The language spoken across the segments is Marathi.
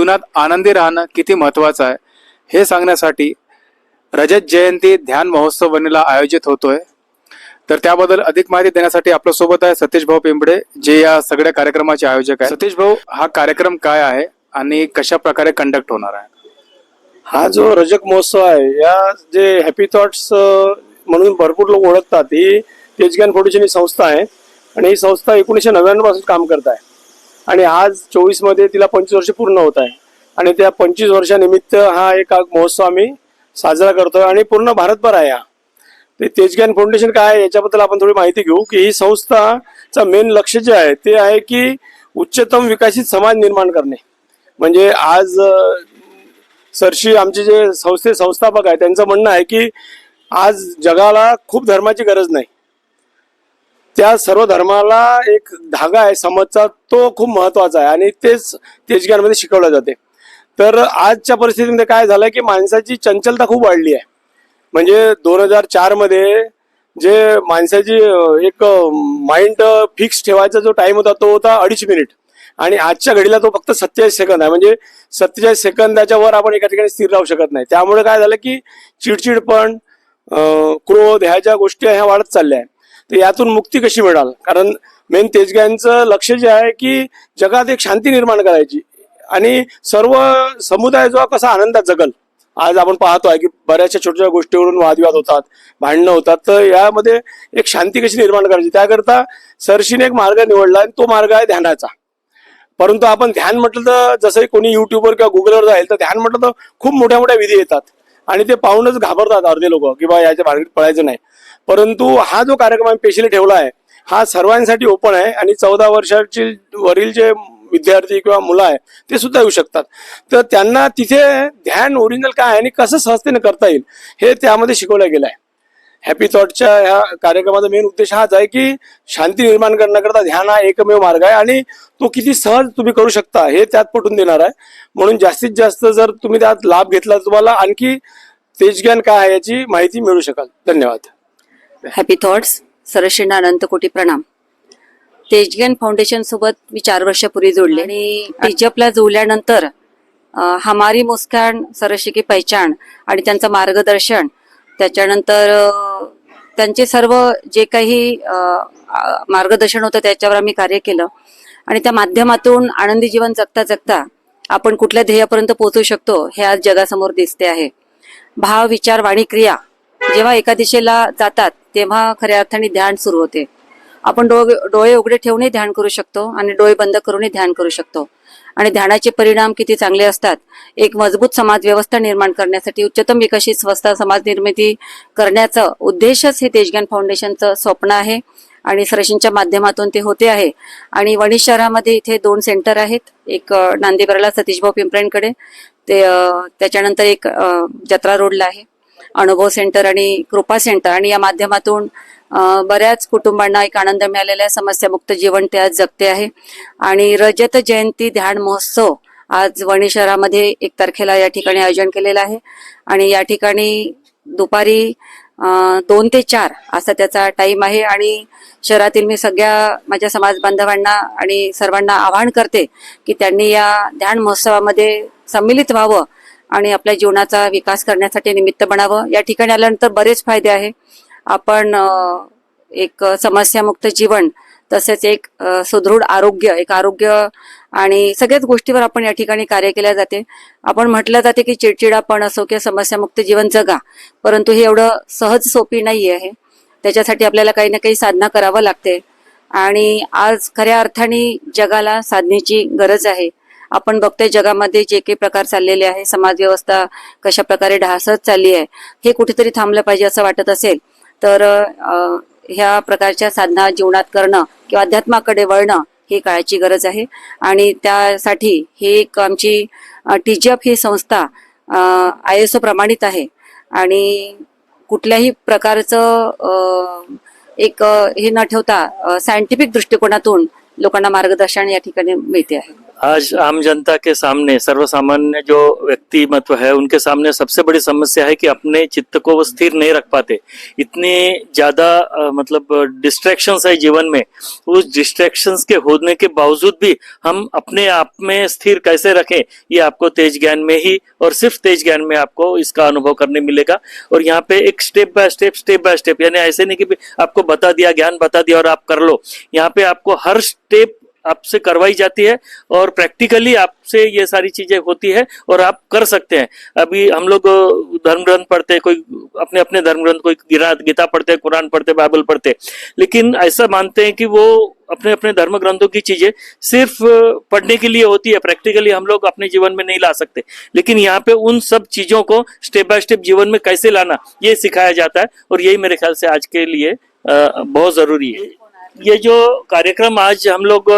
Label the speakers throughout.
Speaker 1: जीवनात आनंदी राहणं किती महत्वाचं आहे हे सांगण्यासाठी रजत जयंती ध्यान महोत्सव वणीला आयोजित होतोय. तर त्याबद्दल अधिक माहिती देण्यासाठी आपल्यासोबत आहे सतीश भाऊ पिंपडे जे या सगळ्या कार्यक्रमाचे आयोजक आहे सतीश भाऊ हा कार्यक्रम काय आहे आणि कशा प्रकारे कंडक्ट होणार आहे?
Speaker 2: हा जो रजक महोत्सव आहे या जे हॅपी थॉट्स म्हणून भरपूर लोक ओळखतात ही तेजग्यान ही संस्था आहे. आणि ही संस्था एकोणीसशे नव्याण्णवपासून काम करत आहे. आणि आज चोवीसमध्ये तिला पंचवीस वर्ष पूर्ण होत आहे. आणि त्या पंचवीस वर्षानिमित्त हा एक महोत्सव आम्ही साजरा करतोय आणि पूर्ण भारतभर आहे हा. ते तेजग्यान फाउंडेशन काय आहे याच्याबद्दल आपण थोडी माहिती घेऊ की ही संस्थाचा मेन लक्ष जे आहे ते आहे की उच्चतम विकसित समाज निर्माण करणे. म्हणजे आज सरशी आमचे जे संस्थे संस्थापक आहे त्यांचं म्हणणं आहे की आज जगाला खूप धर्माची गरज नाही. त्या सर्व धर्माला एक धागा आहे समजचा तो खूप महत्त्वाचा आहे आणि तेच तेजग्यांमध्ये शिकवलं जाते. तर आजच्या परिस्थितीमध्ये काय झालंय की माणसाची चंचलता खूप वाढली आहे. म्हणजे दोन हजार चारमध्ये जे माणसाची एक माइंड फिक्स ठेवायचा जो टाइम होता तो होता अडीच मिनिट आणि आजच्या घडीला तो फक्त सत्तेचाळीस सेकंद आहे. म्हणजे सत्तेचाळीस सेकंदाच्या वर आपण एका ठिकाणी स्थिर राहू शकत नाही. त्यामुळे काय झालं की चिडचिडपण क्रोध ह्या ज्या गोष्टी ह्या वाढत चालल्या आहेत. तर यातून मुक्ती कशी मिळाल? कारण मेन तेजग्यांचं लक्ष जे आहे की जगात एक शांती निर्माण करायची. आणि सर्व समुदाय जो कसा आनंदात जगल. आज आपण पाहतोय की बऱ्याचशा छोट्या छोट्या गोष्टीवरून वादविवाद होतात भांडणं होतात. तर यामध्ये एक शांती कशी निर्माण करायची? त्याकरता सरशीने एक मार्ग निवडला आणि तो मार्ग आहे ध्यानाचा. परंतु आपण ध्यान म्हटलं तर जसं कोणी युट्यूबवर किंवा गुगलवर जाईल तर ध्यान म्हटलं तर खूप मोठ्या मोठ्या विधी येतात. आणि ते पाहूनच घाबरतात अर्धे लोक की बा याच्या भानगडीत पळायचं नाही. परंतु हा जो कार्यक्रम आम्ही स्पेशली ठेवला आहे हा सर्वांसाठी ओपन आहे आणि चौदा वर्षाची वरील जे विद्यार्थी किंवा मुलं आहे ते सुद्धा येऊ शकतात. तर त्यांना तिथे ध्यान ओरिजिनल काय आहे आणि कसं सहजतेने करता येईल हे त्यामध्ये शिकवलं गेलं आहे हॅपी थॉटच्या ह्या कार्यक्रमाचा मेन उद्देश हाच आहे की शांती निर्माण करण्याकरता ध्यान हा एकमेव मार्ग आहे आणि तो किती सहज तुम्ही करू शकता हे त्यात पटून देणार आहे. म्हणून जास्तीत जास्त जर तुम्ही त्यात लाभ घेतला तुम्हाला आणखी तेजज्ञान काय आहे याची माहिती मिळू शकाल. धन्यवाद.
Speaker 3: हॅपी थॉट्स सरशीना अनंत कोटी प्रणाम तेजगेन फाउंडेशन सोबत मी चार वर्षापूर्वी जोडले. आणि टीजपला जोडल्यानंतर हमारी मुस्कान सरशी की पहचान आणि त्यांचं मार्गदर्शन त्याच्यानंतर त्यांचे सर्व जे काही मार्गदर्शन होतं त्याच्यावर आम्ही कार्य केलं. आणि त्या माध्यमातून आनंदी जीवन जगता जगता आपण कुठल्या ध्येयापर्यंत पोहोचू शकतो हे आज जगासमोर दिसते आहे. भाव विचार वाणी क्रिया जेव्हा एका दिशेला जातात तेव्हा खऱ्या अर्थाने ध्यान सुरू होते. आपण डोळे डोळे उघडे ठेवूनही ध्यान करू शकतो आणि डोळे बंद करूनही ध्यान करू शकतो. आणि ध्यानाचे परिणाम किती चांगले असतात एक मजबूत समाज व्यवस्था निर्माण करण्यासाठी उच्चतम विकसित स्वस्त समाज निर्मिती करण्याचं उद्देशच हे देशज्ञान फाउंडेशनचं स्वप्न आहे आणि सरशींच्या माध्यमातून ते होते आहे. आणि वणी शहरामध्ये इथे दोन सेंटर आहेत एक नांदेबरला सतीशभाऊ पिंपऱ्यांकडे ते त्याच्यानंतर एक जत्रा रोडला आहे. अनुभव सेंटर आणि कृपा सेंटर. आणि या माध्यमातून बऱ्याच कुटुंबांना एक आनंद मिळालेला आहे. समस्यामुक्त जीवन ते आज जगते आहे. आणि रजत जयंती ध्यान महोत्सव आज वणी शहरामध्ये एक तारखेला या ठिकाणी आयोजन केलेलं आहे. आणि या ठिकाणी दुपारी दोन ते चार असा त्याचा टाईम आहे. आणि शहरातील मी सगळ्या माझ्या समाज बांधवांना आणि सर्वांना आवाहन करते की त्यांनी या ध्यान महोत्सवामध्ये सम्मिलित व्हावं आणि आपल्या जीवनाचा विकास करण्यासाठी निमित्त बनावं. या ठिकाणी आल्यानंतर बरेच फायदे आहे. आपण एक समस्यामुक्त जीवन तसेच एक सुदृढ आरोग्य एक आरोग्य आणि सगळ्याच गोष्टीवर आपण या ठिकाणी कार्य केल्या जाते. आपण म्हटलं जाते की चिडचिडापण असो किंवा समस्यामुक्त जीवन जगा परंतु हे एवढं सहज सोपी नाही आहे त्याच्यासाठी आपल्याला काही ना काही साधना करावं लागते. आणि आज खऱ्या अर्थाने जगाला साधनेची गरज आहे. आपण बघतोय जगामध्ये जे काही प्रकार चाललेले आहे समाज व्यवस्था कशा प्रकारे ढासळत चालली आहे हे कुठेतरी थांबलं पाहिजे असं वाटत असेल. तर ह्या प्रकारच्या साधना जीवनात करणं किंवा अध्यात्माकडे वळणं ही काळाची गरज आहे. आणि त्यासाठी ही एक आमची टीजप ही संस्था आय एस ओ प्रमाणित आहे. आणि कुठल्याही प्रकारचं एक हे न ठेवता सायंटिफिक दृष्टिकोनातून लोकांना मार्गदर्शन या ठिकाणी मिळते आहे.
Speaker 4: आज आम जनता के सामने, सर्वसामान्य जो व्यक्तिमत्व है, उनके सामने सबसे बड़ी समस्या है कि अपने चित्त को वो स्थिर नहीं रख पाते। इतने ज़्यादा मतलब डिस्ट्रैक्शंस है जीवन में। उस डिस्ट्रैक्शंस के होने के बावजूद भी हम अपने आप में स्थिर कैसे रखें, ये आपको तेज ज्ञान में ही और सिर्फ़ तेज ज्ञान में आपको इसका अनुभव करने मिलेगा। और यहाँ पे एक step by step step by step यानी ऐसे नहीं कि आपको बता दिया, ज्ञान बता दिया और आप कर लो। यहाँ पे आपको हर स्टेप आपसे करवाई जाती है और प्रैक्टिकली आपसे ये सारी चीज़ें होती है और आप कर सकते हैं। अभी हम लोग धर्म ग्रंथ पढ़ते हैं, कोई अपने अपने धर्म ग्रंथ कोई गीता पढ़ते हैं, कुरान पढ़ते बाइबल पढ़ते लेकिन ऐसा मानते हैं कि वो अपने अपने धर्म ग्रंथों की चीज़ें सिर्फ़ पढ़ने के लिए होती है, प्रैक्टिकली हम लोग अपने जीवन में नहीं ला सकते। लेकिन यहाँ पे उन सब चीज़ों को स्टेप बाय स्टेप जीवन में कैसे लाना, ये सिखाया जाता है और यही मेरे ख्याल से आज के लिए बहुत ज़रूरी है। ये जो कार्यक्रम आज हम लोग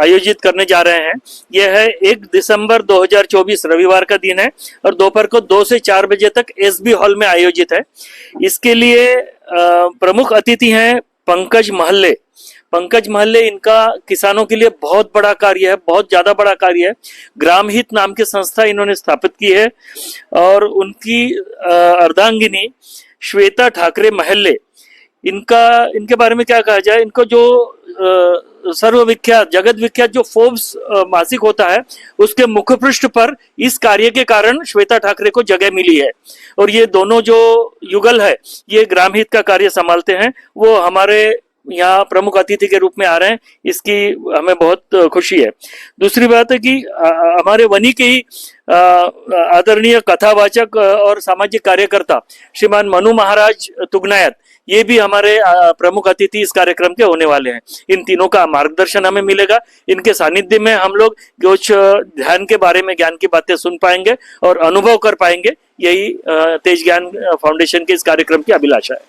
Speaker 4: आयोजित करने जा रहे हैं यह है एक दिसंबर 2024 रविवार का दिन है और दोपहर को दो से चार बजे तक एसबी हॉल में आयोजित है। इसके लिए प्रमुख अतिथि हैं पंकज महल्ले। पंकज महल्ले इनका किसानों के लिए बहुत बड़ा कार्य है, बहुत ज़्यादा बड़ा कार्य है। ग्राम हित नाम की संस्था इन्होंने स्थापित की है और उनकी अर्धांगिनी श्वेता ठाकरे महल्ले। इनका, इनके बारे में क्या कहा जाए? इनको जो सर्वविख्यात जगत विख्यात जो फोर्ब्स मासिक होता है, उसके मुख्य पृष्ठ पर इस कार्य के कारण श्वेता ठाकरे को जगह मिली है। और ये दोनों जो युगल है, ये ग्राम हित का कार्य संभालते हैं। वो हमारे यहाँ प्रमुख अतिथि के रूप में आ रहे हैं, इसकी हमें बहुत खुशी है। दूसरी बात है कि हमारे वनी के ही आदरणीय कथावाचक और सामाजिक कार्यकर्ता श्रीमान मनु महाराज तुगनायत, ये भी हमारे प्रमुख अतिथि इस कार्यक्रम के होने वाले हैं। इन तीनों का मार्गदर्शन हमें मिलेगा। इनके सानिध्य में हम लोग कुछ ध्यान के बारे में, ज्ञान की बातें सुन पाएँगे और अनुभव कर पाएँगे। यही तेज ज्ञान फाउंडेशन के इस कार्यक्रम की अभिलाषा है।